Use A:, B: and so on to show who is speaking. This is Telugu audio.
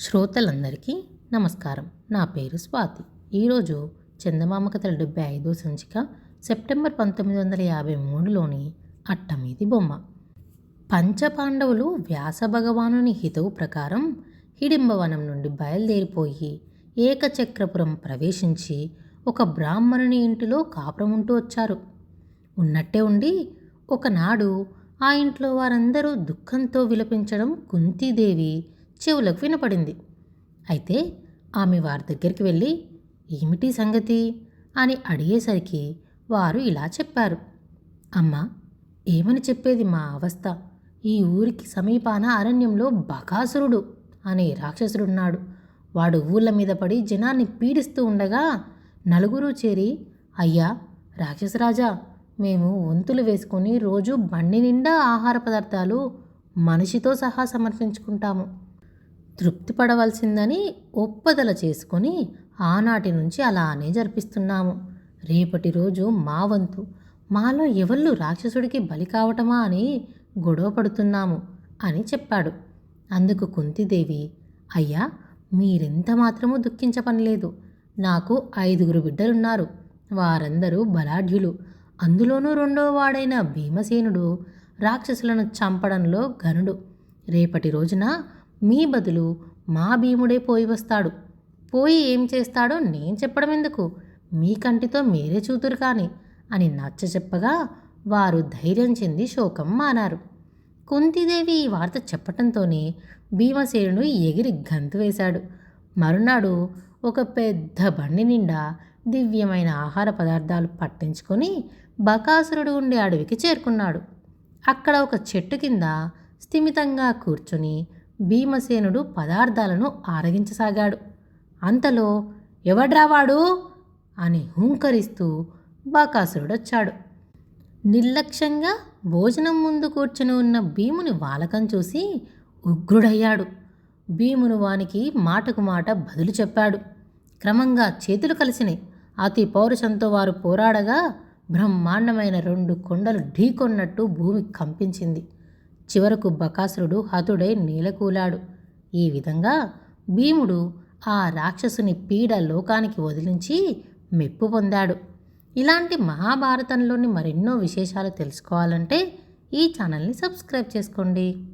A: శ్రోతలందరికీ నమస్కారం. నా పేరు స్వాతి. ఈరోజు చందమామ కథల డెబ్బై ఐదో సంచిక సెప్టెంబర్ పంతొమ్మిది వందల యాభై మూడులోని అట్టమీది బొమ్మ. పంచపాండవులు వ్యాస భగవానుని హితవు ప్రకారం హిడింబవనం నుండి బయలుదేరిపోయి ఏకచక్రపురం ప్రవేశించి ఒక బ్రాహ్మణుని ఇంటిలో కాపురం ఉంటూ వచ్చారు. ఉన్నట్టే ఉండి ఒకనాడు ఆ ఇంట్లో వారందరూ దుఃఖంతో విలపించడం కుంతీదేవి చెవులకు వినపడింది. అయితే ఆమె వారి దగ్గరికి వెళ్ళి ఏమిటి సంగతి? అని అడిగేసరికి వారు ఇలా చెప్పారు. అమ్మా ఏమని చెప్పేది మా అవస్థ? ఈ ఊరికి సమీపాన అరణ్యంలో బకాసురుడు అనే రాక్షసుడున్నాడు. వాడు ఊళ్ళ మీద పడి జనాన్ని పీడిస్తూ ఉండగా నలుగురు చేరి అయ్యా రాక్షసరాజా మేము వంతులు వేసుకొని రోజు బండి నిండా ఆహార పదార్థాలు మనిషితో సహా సమర్పించుకుంటాము. తృప్తి పడవలసిందని ఒప్పదల చేసుకొని ఆనాటి నుంచి అలానే జరిపిస్తున్నాము. రేపటి రోజు మా వంతు మాలో ఎవళ్ళు రాక్షసుడికి బలి కావటమా అని గొడవ పడుతున్నాము అని చెప్పాడు. అందుకు కుంతిదేవి అయ్యా మీరెంత మాత్రమూ దుఃఖించపనిలేదు. నాకు ఐదుగురు బిడ్డలున్నారు. వారందరూ బలాఢ్యులు. అందులోనూ రెండో వాడైన భీమసేనుడు రాక్షసులను చంపడంలో గనుడు రేపటి రోజున మీ బదులు మా భీముడే పోయి వస్తాడు. పోయి ఏం చేస్తాడో నేను చెప్పడం ఎందుకు? మీ కంటితో మీరే చూతురు కానీ అని నచ్చ చెప్పగా వారు ధైర్యం చెంది శోకం మానారు. కుంతిదేవి ఈ వార్త చెప్పటంతోనే భీమసేనుడు ఎగిరి గంతు వేశాడు. మరునాడు ఒక పెద్ద బండి నిండా దివ్యమైన ఆహార పదార్థాలు పట్టించుకొని బకాసురుడు ఉండే అడవికి చేరుకున్నాడు. అక్కడ ఒక చెట్టు కింద స్థిమితంగా కూర్చుని భీమసేనుడు పదార్థాలను ఆరగించసాగాడు. అంతలో ఎవడ్రావాడు? అని హుంకరిస్తూ బాకాసురుడొచ్చాడు. నిర్లక్ష్యంగా భోజనం ముందు కూర్చుని ఉన్న భీముని వాలకం చూసి ఉగ్రుడయ్యాడు. భీమును వానికి మాటకు మాట బదులు చెప్పాడు. క్రమంగా చేతులు కలిసినాయి అతి పౌరుషంతో వారు పోరాడగా బ్రహ్మాండమైన రెండు కొండలు ఢీకొన్నట్టు భూమి కంపించింది. చివరకు బకాసురుడు హతుడై నేలకూలాడు. ఈ విధంగా భీముడు ఆ రాక్షసుని పీడ లోకానికి వదిలించి మెప్పు పొందాడు. ఇలాంటి మహాభారతంలోని మరెన్నో విశేషాలు తెలుసుకోవాలంటే ఈ ఛానల్ని సబ్స్క్రైబ్ చేసుకోండి.